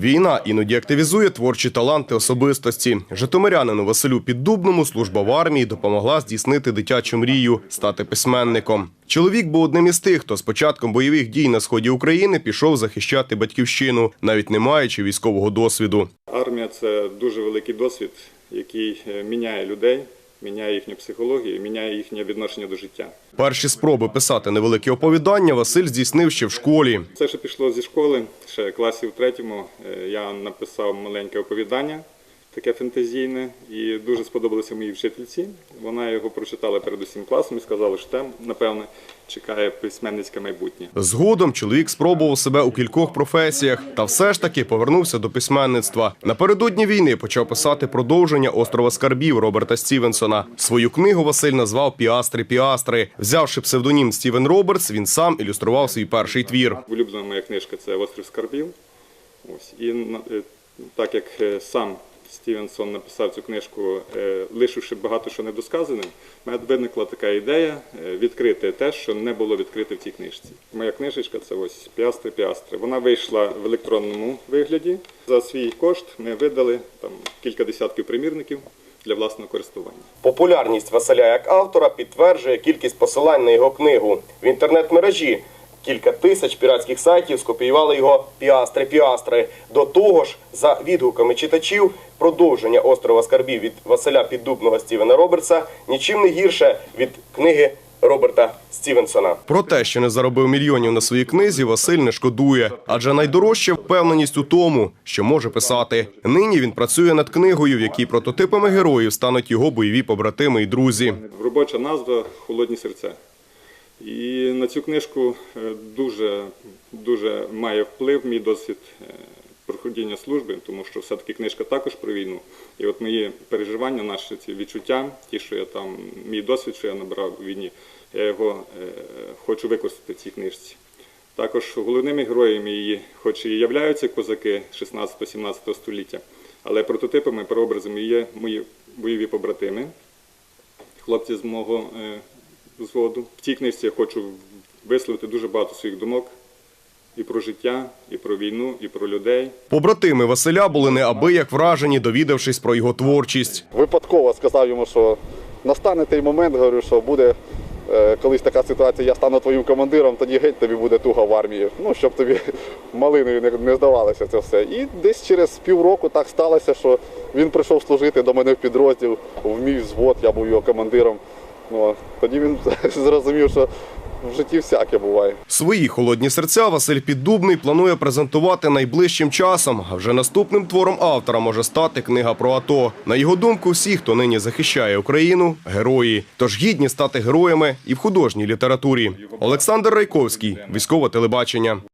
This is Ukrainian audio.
Війна іноді активізує творчі таланти особистості. Житомирянину Василю Піддубному служба в армії допомогла здійснити дитячу мрію стати письменником. Чоловік був одним із тих, хто з початком бойових дій на сході України пішов захищати батьківщину, навіть не маючи військового досвіду. Армія це дуже великий досвід, який е, міняє людей, міняє їхню психологію, міняє їхнє відношення до життя. Перші спроби писати невеликі оповідання Василь здійснив ще в школі. Це ще пішло зі школи, ще класі в третьому. е, Я написав маленьке оповідання, таке фентезійне, і дуже сподобалося моїй вчительці. Вона його прочитала перед усім класом і сказала, що там, напевне, чекає письменницьке майбутнє. Згодом чоловік спробував себе у кількох професіях, та все ж таки повернувся до письменництва. Напередодні війни почав писати продовження острова скарбів Роберта Стівенсона. Свою книгу Василь назвав Піастри Піастри. Взявши псевдонім Стівен Робертс, він сам ілюстрував свій перший твір. Улюблена моя книжка це Острів Скарбів. Ось. І е, так як е, сам Стівенсон написав цю книжку, е, лишивши багато що недосказаним, виникла така ідея е, відкрити те, що не було відкрите в цій книжці. Моя книжечка це ось Піастри Піастри. Вона вийшла в електронному вигляді. За свій кошт ми видали там кілька десятків примірників для власного користування. Популярність Василя як автора підтверджує кількість посилань на його книгу в інтернет-мережі. Кілька тисяч піратських сайтів скопіювали його піастри-піастри. До того ж, за відгуками читачів, продовження острова скарбів від Василя Піддубного Стівена Робертса нічим не гірше від книги Роберта Стівенсона. Про те, що не заробив мільйонів на своїй книзі, Василь не шкодує, адже найдорожча впевненість у тому, що може писати. Нині він працює над книгою, в якій прототипами героїв стануть його бойові побратими і друзі. Робоча назва Холодні серця. І на цю книжку е, дуже, дуже має вплив мій досвід е, проходіння служби, тому що все-таки книжка також про війну. І от мої переживання, наші ці відчуття, ті, що я там, мій досвід, що я набрав у війні, я його е, хочу використати в цій книжці. Також головними героями її, хоч і являються козаки 16-17 століття, але прототипами, прообразами є мої бойові побратими, хлопці з мого взводу. В цій книжці я хочу висловити дуже багато своїх думок і про життя, і про війну, і про людей. Побратими Василя були неабияк вражені, довідавшись про його творчість. випадково сказав йому, що настане той момент, говорю, що буде е, колись така ситуація, я стану твоїм командиром, тоді геть тобі буде туго в армії. Ну, щоб тобі малиною не, не здавалося це все. І десь через півроку так сталося, що він прийшов служити до мене в підрозділ, в мій взвод, я був його командиром. Ну, тоді він зрозумів, що в житті всяке буває. Свої холодні серця Василь Піддубний планує презентувати найближчим часом. А вже наступним твором автора може стати книга про АТО. На його думку, всі, хто нині захищає Україну, герої. Тож гідні стати героями і в художній літературі. Олександр Райковський, військове телебачення.